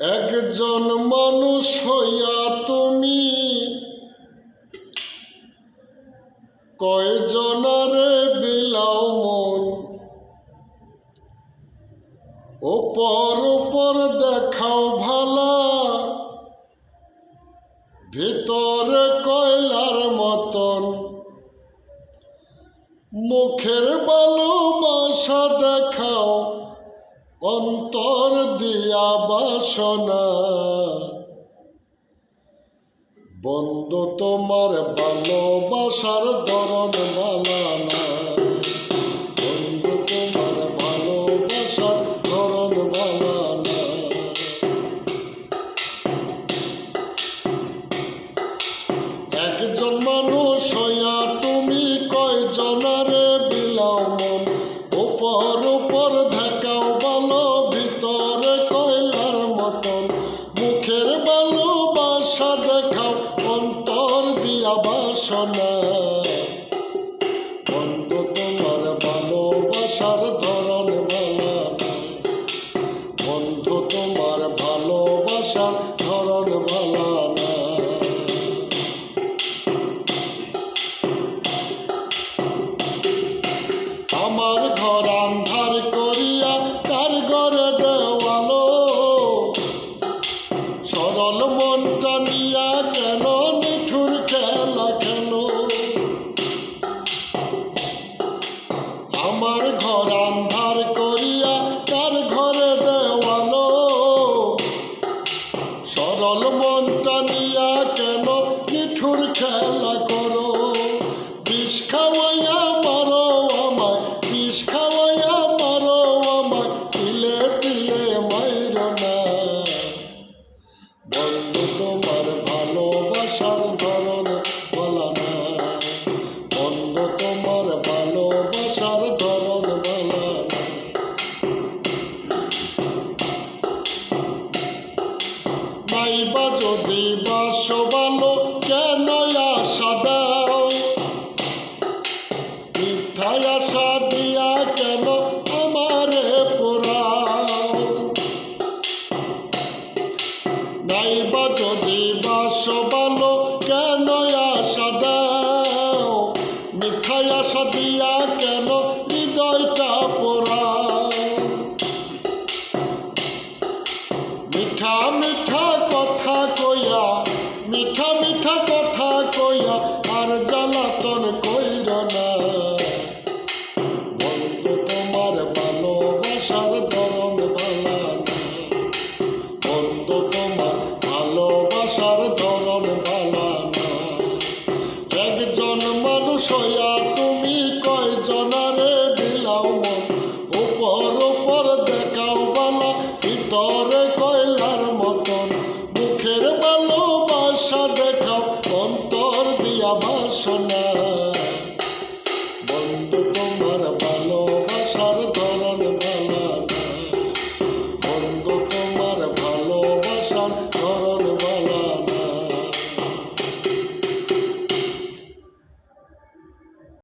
একজন মানুষ হইয়া তুমি কয়জনারে বিলাও মন? ওপর উপর দেখাও ভালা, ভিতরে কয়লার মতন। মুখের ভালোবাসা দেখাও অন্তর দিয়া বাসনা। বন্ধ তোমার ভালোবাসার ধরন বালানা বাসনা মনটা নিয়া কেন? নিঠুর খেলা করো। বিষ খাওয়াইয়া মারো আমায়, বিষ খাওয়াইয়া মারো আমায়, তিলে তিলে মাইর না। বন্ধু যদি বাস ভালো কেন আশা দাও মিথ্যায় আশা দিয়া কেন আমারে পোড়াও? নাইবা যদি বাস ভালো কেন আশা দাও মিথ্যায় আশা দিয়া he comes. ধরন বা